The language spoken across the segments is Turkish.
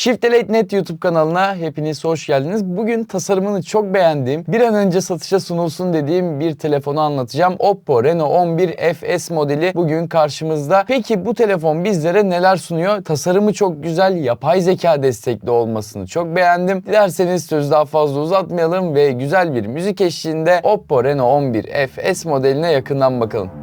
Shift YouTube kanalına hepiniz hoş geldiniz. Bugün tasarımını çok beğendiğim, bir an önce satışa sunulsun dediğim bir telefonu anlatacağım. Oppo Reno 11 FS modeli bugün karşımızda. Peki bu telefon bizlere neler sunuyor? Tasarımı çok güzel, yapay zeka destekli olmasını çok beğendim. Dilerseniz sözü daha fazla uzatmayalım ve güzel bir müzik eşliğinde Oppo Reno 11 FS modeline yakından bakalım.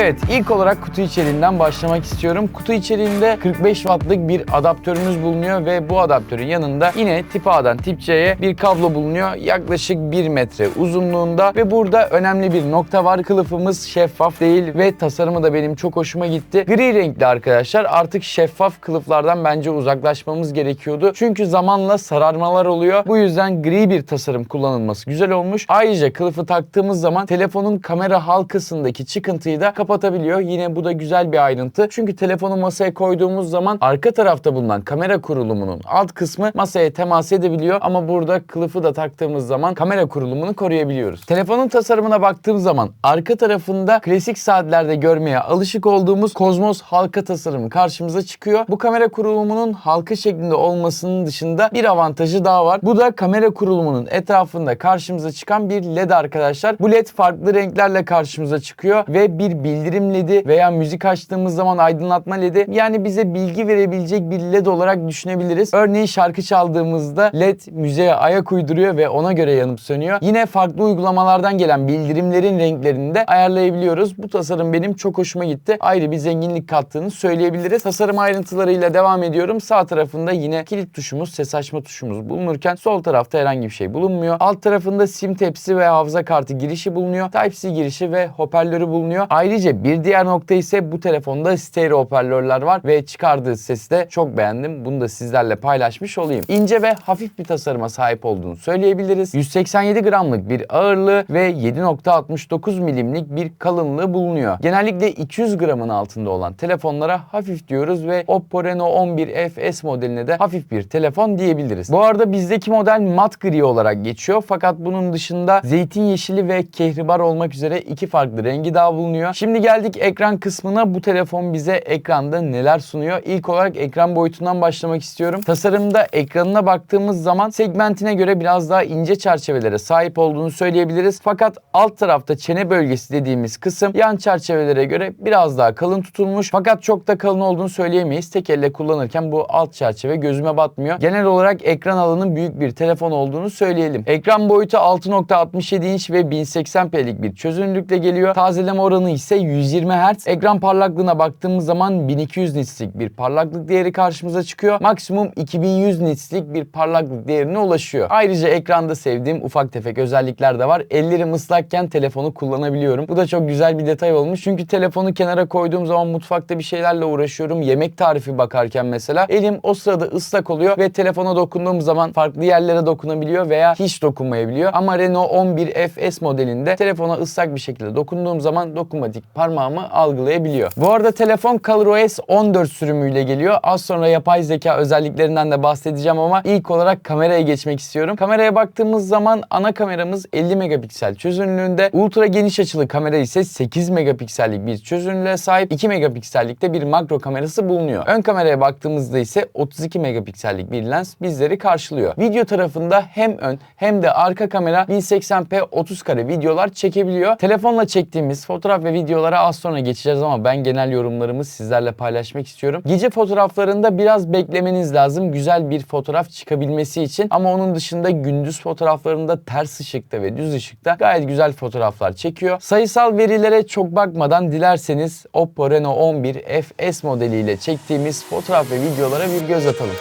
Evet ilk olarak kutu içeriğinden başlamak istiyorum. Kutu içeriğinde 45 wattlık bir adaptörümüz bulunuyor ve bu adaptörün yanında yine tip A'dan tip C'ye bir kablo bulunuyor. Yaklaşık 1 metre uzunluğunda ve burada önemli bir nokta var. Kılıfımız şeffaf değil ve tasarımı da benim çok hoşuma gitti. Gri renkli arkadaşlar artık şeffaf kılıflardan bence uzaklaşmamız gerekiyordu. Çünkü zamanla sararmalar oluyor. Bu yüzden gri bir tasarım kullanılması güzel olmuş. Ayrıca kılıfı taktığımız zaman telefonun kamera halkasındaki çıkıntıyı da kapatabiliyor. Yine bu da güzel bir ayrıntı. Çünkü telefonu masaya koyduğumuz zaman arka tarafta bulunan kamera kurulumunun alt kısmı masaya temas edebiliyor ama burada kılıfı da taktığımız zaman kamera kurulumunu koruyabiliyoruz. Telefonun tasarımına baktığım zaman arka tarafında klasik saatlerde görmeye alışık olduğumuz Kozmos halka tasarımı karşımıza çıkıyor. Bu kamera kurulumunun halka şeklinde olmasının dışında bir avantajı daha var. Bu da kamera kurulumunun etrafında karşımıza çıkan bir led arkadaşlar. Bu led farklı renklerle karşımıza çıkıyor ve bir bildirim ledi veya müzik açtığımız zaman aydınlatma ledi yani bize bilgi verebilecek bir led olarak düşünebiliriz. Örneğin şarkı çaldığımızda led müziğe ayak uyduruyor ve ona göre yanıp sönüyor. Yine farklı uygulamalardan gelen bildirimlerin renklerini de ayarlayabiliyoruz. Bu tasarım benim çok hoşuma gitti. Ayrı bir zenginlik kattığını söyleyebiliriz. Tasarım ayrıntılarıyla devam ediyorum. Sağ tarafında yine kilit tuşumuz, ses açma tuşumuz bulunurken sol tarafta herhangi bir şey bulunmuyor. Alt tarafında sim tepsi ve hafıza kartı girişi bulunuyor. Type-C girişi ve hoparlörü bulunuyor. Ayrıca bir diğer nokta ise bu telefonda stereo hoparlörler var ve çıkardığı sesi de çok beğendim. Bunu da sizlerle paylaşmış olayım. İnce ve hafif bir tasarıma sahip olduğunu söyleyebiliriz. 187 gramlık bir ağırlığı ve 7.69 milimlik bir kalınlığı bulunuyor. Genellikle 200 gramın altında olan telefonlara hafif diyoruz ve Oppo Reno 11 FS modeline de hafif bir telefon diyebiliriz. Bu arada bizdeki model mat gri olarak geçiyor fakat bunun dışında zeytin yeşili ve kehribar olmak üzere iki farklı rengi daha bulunuyor. Şimdi geldik ekran kısmına. Bu telefon bize ekranda neler sunuyor? İlk olarak ekran boyutundan başlamak istiyorum. Tasarımda ekranına baktığımız zaman segmentine göre biraz daha ince çerçevelere sahip olduğunu söyleyebiliriz. Fakat alt tarafta çene bölgesi dediğimiz kısım yan çerçevelere göre biraz daha kalın tutulmuş. Fakat çok da kalın olduğunu söyleyemeyiz. Tek elle kullanırken bu alt çerçeve gözüme batmıyor. Genel olarak ekran alanı büyük bir telefon olduğunu söyleyelim. Ekran boyutu 6.67 inç ve 1080p'lik bir çözünürlükle geliyor. Tazeleme oranı ise 120 Hz. Ekran parlaklığına baktığımız zaman 1200 nitslik bir parlaklık değeri karşımıza çıkıyor. Maksimum 2100 nitslik bir parlaklık değerine ulaşıyor. Ayrıca ekranda sevdiğim ufak tefek özellikler de var. Ellerim ıslakken telefonu kullanabiliyorum. Bu da çok güzel bir detay olmuş. Çünkü telefonu kenara koyduğum zaman mutfakta bir şeylerle uğraşıyorum. Yemek tarifi bakarken mesela elim o sırada ıslak oluyor ve telefona dokunduğum zaman farklı yerlere dokunabiliyor veya hiç dokunmayabiliyor. Ama Renault 11 FS modelinde telefona ıslak bir şekilde dokunduğum zaman dokunmatik parmağımı algılayabiliyor. Bu arada telefon ColorOS 14 sürümüyle geliyor. Az sonra yapay zeka özelliklerinden de bahsedeceğim ama ilk olarak kameraya geçmek istiyorum. Kameraya baktığımız zaman ana kameramız 50 megapiksel çözünürlüğünde. Ultra geniş açılı kamera ise 8 megapiksellik bir çözünürlüğe sahip. 2 megapiksellikte bir makro kamerası bulunuyor. Ön kameraya baktığımızda ise 32 megapiksellik bir lens bizleri karşılıyor. Video tarafında hem ön hem de arka kamera 1080p 30 kare videolar çekebiliyor. Telefonla çektiğimiz fotoğraf ve videolara az sonra geçeceğiz ama ben genel yorumlarımı sizlerle paylaşmak istiyorum. Gece fotoğraflarında biraz beklemeniz lazım güzel bir fotoğraf çıkabilmesi için ama onun dışında gündüz fotoğraflarında ters ışıkta ve düz ışıkta gayet güzel fotoğraflar çekiyor. Sayısal verilere çok bakmadan dilerseniz Oppo Reno 11 FS modeliyle çektiğimiz fotoğraf ve videolara bir göz atalım.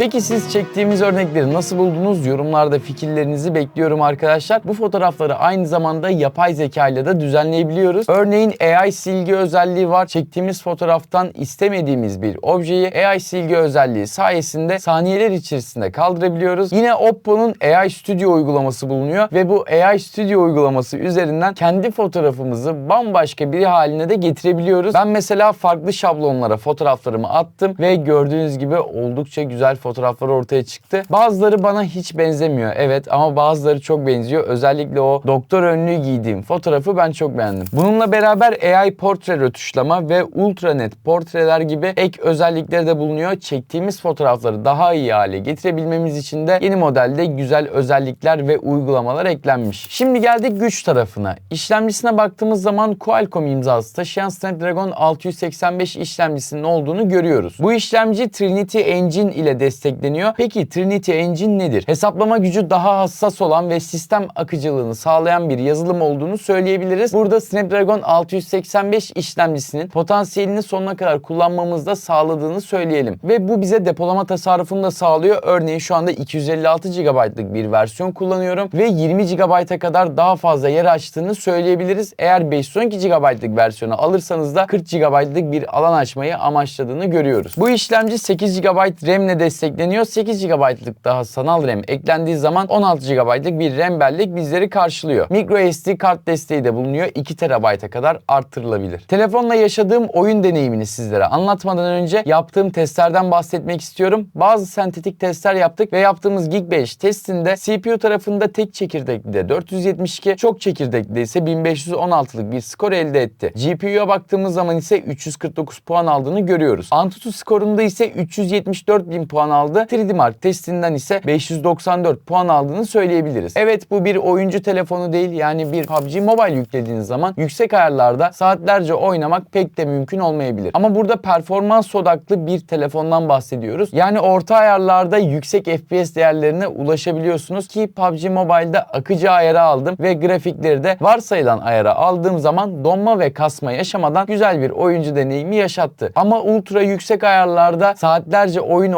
Peki siz çektiğimiz örnekleri nasıl buldunuz? Yorumlarda fikirlerinizi bekliyorum arkadaşlar. Bu fotoğrafları aynı zamanda yapay zeka ile de düzenleyebiliyoruz. Örneğin AI silgi özelliği var. Çektiğimiz fotoğraftan istemediğimiz bir objeyi AI silgi özelliği sayesinde saniyeler içerisinde kaldırabiliyoruz. Yine Oppo'nun AI Studio uygulaması bulunuyor ve bu AI Studio uygulaması üzerinden kendi fotoğrafımızı bambaşka biri haline de getirebiliyoruz. Ben mesela farklı şablonlara fotoğraflarımı attım ve gördüğünüz gibi oldukça güzel fotoğraflar ortaya çıktı. Bazıları bana hiç benzemiyor evet ama bazıları çok benziyor. Özellikle o doktor önlüğü giydiğim fotoğrafı ben çok beğendim. Bununla beraber AI portre rötuşlama ve ultra net portreler gibi ek özellikleri de bulunuyor. Çektiğimiz fotoğrafları daha iyi hale getirebilmemiz için de yeni modelde güzel özellikler ve uygulamalar eklenmiş. Şimdi geldik güç tarafına. İşlemcisine baktığımız zaman Qualcomm imzası taşıyan Snapdragon 685 işlemcisinin olduğunu görüyoruz. Bu işlemci Trinity Engine ile destekleniyor. Peki Trinity Engine nedir? Hesaplama gücü daha hassas olan ve sistem akıcılığını sağlayan bir yazılım olduğunu söyleyebiliriz. Burada Snapdragon 685 işlemcisinin potansiyelini sonuna kadar kullanmamızda sağladığını söyleyelim. Ve bu bize depolama tasarrufunu da sağlıyor. Örneğin şu anda 256 GB'lık bir versiyon kullanıyorum ve 20 GB'a kadar daha fazla yer açtığını söyleyebiliriz. Eğer 512 GB'lık versiyonu alırsanız da 40 GB'lık bir alan açmayı amaçladığını görüyoruz. Bu işlemci 8 GB RAM ile destekleniyor. 8 GB'lık daha sanal RAM eklendiği zaman 16 GB'lık bir RAM bellek bizleri karşılıyor. Micro SD kart desteği de bulunuyor. 2 TB'a kadar arttırılabilir. Telefonla yaşadığım oyun deneyimini sizlere anlatmadan önce yaptığım testlerden bahsetmek istiyorum. Bazı sentetik testler yaptık ve yaptığımız Geekbench testinde CPU tarafında tek çekirdekli de 472, çok çekirdekli ise 1516'lık bir skor elde etti. GPU'ya baktığımız zaman ise 349 puan aldığını görüyoruz. Antutu skorunda ise 374 bin puan aldı. 3D Mark testinden ise 594 puan aldığını söyleyebiliriz. Evet bu bir oyuncu telefonu değil yani bir PUBG Mobile yüklediğiniz zaman yüksek ayarlarda saatlerce oynamak pek de mümkün olmayabilir. Ama burada performans odaklı bir telefondan bahsediyoruz. Yani orta ayarlarda yüksek FPS değerlerine ulaşabiliyorsunuz ki PUBG Mobile'da akıcı ayara aldım ve grafikleri de varsayılan ayara aldığım zaman donma ve kasma yaşamadan güzel bir oyuncu deneyimi yaşattı. Ama ultra yüksek ayarlarda saatlerce oyun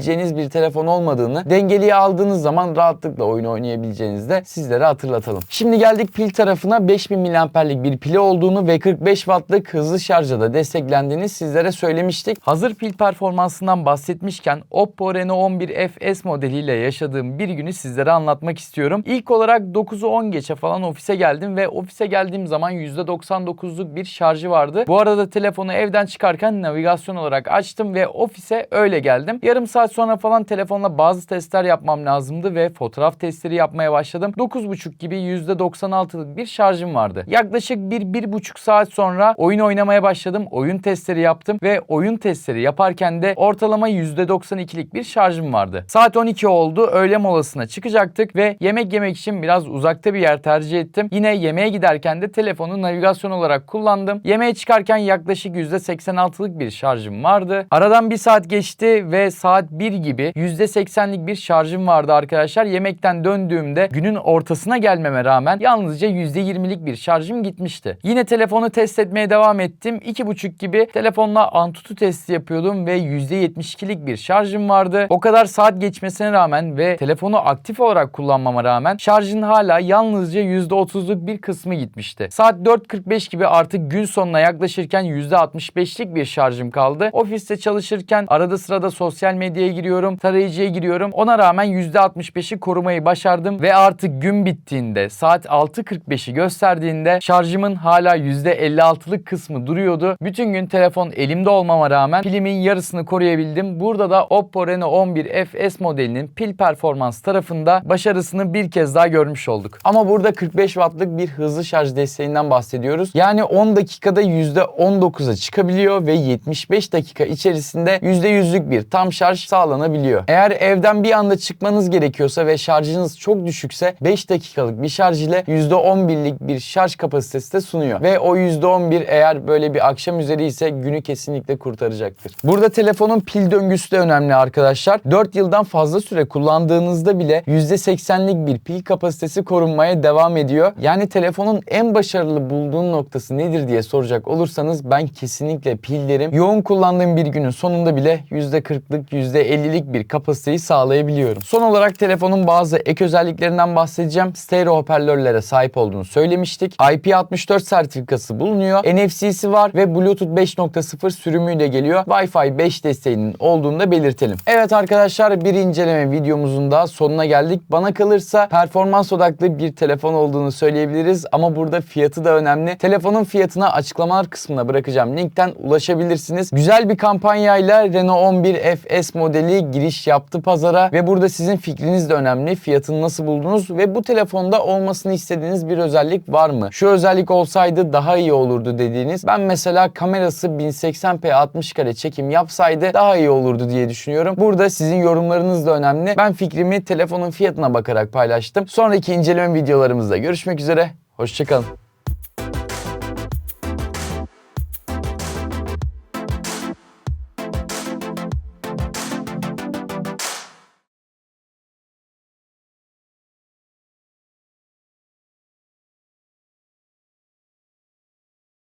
oynayabileceğiniz bir telefon olmadığını dengeliye aldığınız zaman rahatlıkla oyun oynayabileceğinizi de sizlere hatırlatalım. Şimdi geldik pil tarafına 5000 mAh'lik bir pili olduğunu ve 45 Watt'lık hızlı şarja da desteklendiğini sizlere söylemiştik. Hazır pil performansından bahsetmişken Oppo Reno 11 FS modeliyle yaşadığım bir günü sizlere anlatmak istiyorum. İlk olarak 9'u 10 geçe falan ofise geldim ve ofise geldiğim zaman %99'luk bir şarjı vardı. Bu arada telefonu evden çıkarken navigasyon olarak açtım ve ofise öyle geldim. Yarım saat sonra falan telefonla bazı testler yapmam lazımdı ve fotoğraf testleri yapmaya başladım. 9.30 gibi %96'lık bir şarjım vardı. Yaklaşık 1-1.5 saat sonra oyun oynamaya başladım. Oyun testleri yaptım ve oyun testleri yaparken de ortalama %92'lik bir şarjım vardı. Saat 12 oldu. Öğle molasına çıkacaktık ve yemek yemek için biraz uzakta bir yer tercih ettim. Yine yemeğe giderken de telefonu navigasyon olarak kullandım. Yemeğe çıkarken yaklaşık %86'lık bir şarjım vardı. Aradan bir saat geçti ve saat 1 gibi %80'lik bir şarjım vardı arkadaşlar. Yemekten döndüğümde günün ortasına gelmeme rağmen yalnızca %20'lik bir şarjım gitmişti. Yine telefonu test etmeye devam ettim. 2.5 gibi telefonla Antutu testi yapıyordum ve %72'lik bir şarjım vardı. O kadar saat geçmesine rağmen ve telefonu aktif olarak kullanmama rağmen şarjın hala yalnızca %30'luk bir kısmı gitmişti. Saat 4.45 gibi artık gün sonuna yaklaşırken %65'lik bir şarjım kaldı. Ofiste çalışırken arada sırada sosyal medyaya giriyorum, tarayıcıya giriyorum. Ona rağmen %65'i korumayı başardım ve artık gün bittiğinde saat 6.45'i gösterdiğinde şarjımın hala %56'lık kısmı duruyordu. Bütün gün telefon elimde olmama rağmen pilimin yarısını koruyabildim. Burada da Oppo Reno 11 FS modelinin pil performans tarafında başarısını bir kez daha görmüş olduk. Ama burada 45 wattlık bir hızlı şarj desteğinden bahsediyoruz. Yani 10 dakikada %19'a çıkabiliyor ve 75 dakika içerisinde %100'lük bir tam şarj sağlanabiliyor. Eğer evden bir anda çıkmanız gerekiyorsa ve şarjınız çok düşükse 5 dakikalık bir şarj ile %11'lik bir şarj kapasitesi de sunuyor. Ve o %11 eğer böyle bir akşam üzeri ise günü kesinlikle kurtaracaktır. Burada telefonun pil döngüsü de önemli arkadaşlar. 4 yıldan fazla süre kullandığınızda bile %80'lik bir pil kapasitesi korunmaya devam ediyor. Yani telefonun en başarılı bulduğun noktası nedir diye soracak olursanız ben kesinlikle pil derim. Yoğun kullandığım bir günün sonunda bile %40'lık %50'lik bir kapasiteyi sağlayabiliyorum. Son olarak telefonun bazı ek özelliklerinden bahsedeceğim. Stereo hoparlörlere sahip olduğunu söylemiştik. IP64 sertifikası bulunuyor. NFC'si var ve Bluetooth 5.0 sürümüyle geliyor. Wi-Fi 5 desteğinin olduğunu da belirtelim. Evet arkadaşlar bir inceleme videomuzun daha sonuna geldik. Bana kalırsa performans odaklı bir telefon olduğunu söyleyebiliriz ama burada fiyatı da önemli. Telefonun fiyatına açıklamalar kısmına bırakacağım linkten ulaşabilirsiniz. Güzel bir kampanyayla Renault 11 FS modeli giriş yaptı pazara ve burada sizin fikriniz de önemli. Fiyatını nasıl buldunuz ve bu telefonda olmasını istediğiniz bir özellik var mı? Şu özellik olsaydı daha iyi olurdu dediğiniz. Ben mesela kamerası 1080p 60 kare çekim yapsaydı daha iyi olurdu diye düşünüyorum. Burada sizin yorumlarınız da önemli. Ben fikrimi telefonun fiyatına bakarak paylaştım. Sonraki inceleme videolarımızda görüşmek üzere. Hoşçakalın.